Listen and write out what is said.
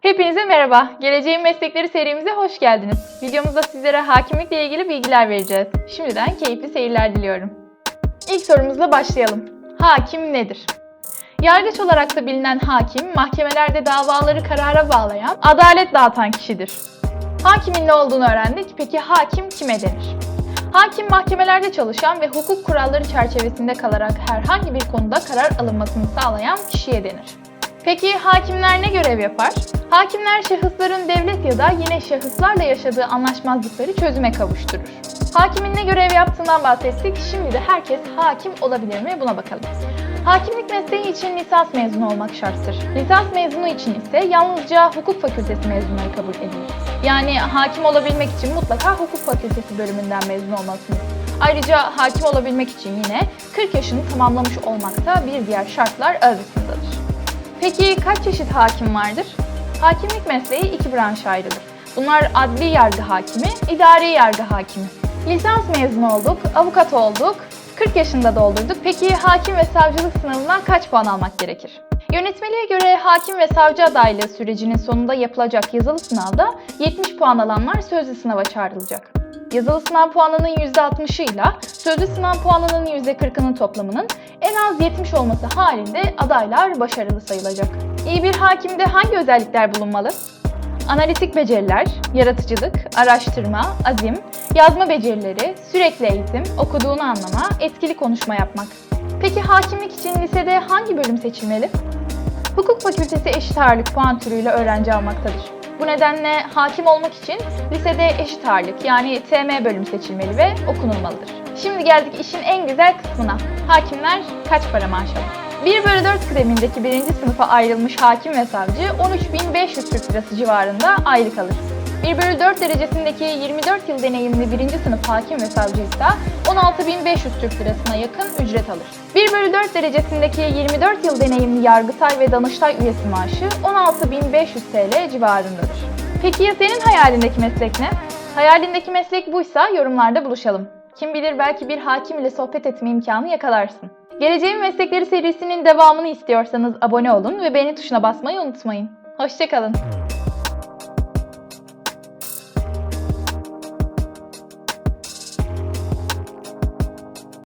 Hepinize merhaba. Geleceğin Meslekleri serimize hoş geldiniz. Videomuzda sizlere hakimlikle ilgili bilgiler vereceğiz. Şimdiden keyifli seyirler diliyorum. İlk sorumuzla başlayalım. Hakim nedir? Yargıç olarak da bilinen hakim, mahkemelerde davaları karara bağlayan, adalet dağıtan kişidir. Hakimin ne olduğunu öğrendik. Peki hakim kime denir? Hakim mahkemelerde çalışan ve hukuk kuralları çerçevesinde kalarak herhangi bir konuda karar alınmasını sağlayan kişiye denir. Peki hakimler ne görev yapar? Hakimler şahısların devlet ya da yine şahıslarla yaşadığı anlaşmazlıkları çözüme kavuşturur. Hakimin ne görev yaptığından bahsettik. Şimdi de herkes hakim olabilir mi buna bakalım. Hakimlik mesleği için lisans mezunu olmak şarttır. Lisans mezunu için ise yalnızca hukuk fakültesi mezunları kabul edilir. Yani hakim olabilmek için mutlaka hukuk fakültesi bölümünden mezun olmalısınız. Ayrıca hakim olabilmek için yine 40 yaşını tamamlamış olmak da bir diğer şartlar arasındadır. Peki kaç çeşit hakim vardır? Hakimlik mesleği iki branşa ayrılır. Bunlar adli yargı hakimi, idari yargı hakimi. Lisans mezunu olduk, avukat olduk, 40 yaşında doldurduk. Peki hakim ve savcılık sınavından kaç puan almak gerekir? Yönetmeliğe göre hakim ve savcı adaylığı sürecinin sonunda yapılacak yazılı sınavda 70 puan alanlar sözlü sınava çağrılacak. Yazılı sınav puanının %60'ıyla sözlü sınav puanının %40'ının toplamının en az 70 olması halinde adaylar başarılı sayılacak. İyi bir hakimde hangi özellikler bulunmalı? Analitik beceriler, yaratıcılık, araştırma, azim, yazma becerileri, sürekli eğitim, okuduğunu anlama, etkili konuşma yapmak. Peki hakimlik için lisede hangi bölüm seçilmeli? Hukuk fakültesi eşit ağırlık puan türüyle öğrenci almaktadır. Bu nedenle hakim olmak için lisede eşit ağırlık yani TM bölüm seçilmeli ve okunulmalıdır. Şimdi geldik işin en güzel kısmına. Hakimler kaç para maaş alır? 1 bölü 4 kıdemindeki birinci sınıfa ayrılmış hakim ve savcı 13.500 Türk Lirası civarında aylık alır. 1 bölü 4 derecesindeki 24 yıl deneyimli birinci sınıf hakim ve savcı ise 16.500 Türk Lirasına yakın ücret alır. 1 bölü 4 derecesindeki 24 yıl deneyimli yargıtay ve danıştay üyesi maaşı 16.500 TL civarındadır. Peki ya senin hayalindeki meslek ne? Hayalindeki meslek buysa yorumlarda buluşalım. Kim bilir belki bir hakim ile sohbet etme imkanı yakalarsın. Geleceğin Meslekleri serisinin devamını istiyorsanız abone olun ve beğeni tuşuna basmayı unutmayın. Hoşçakalın.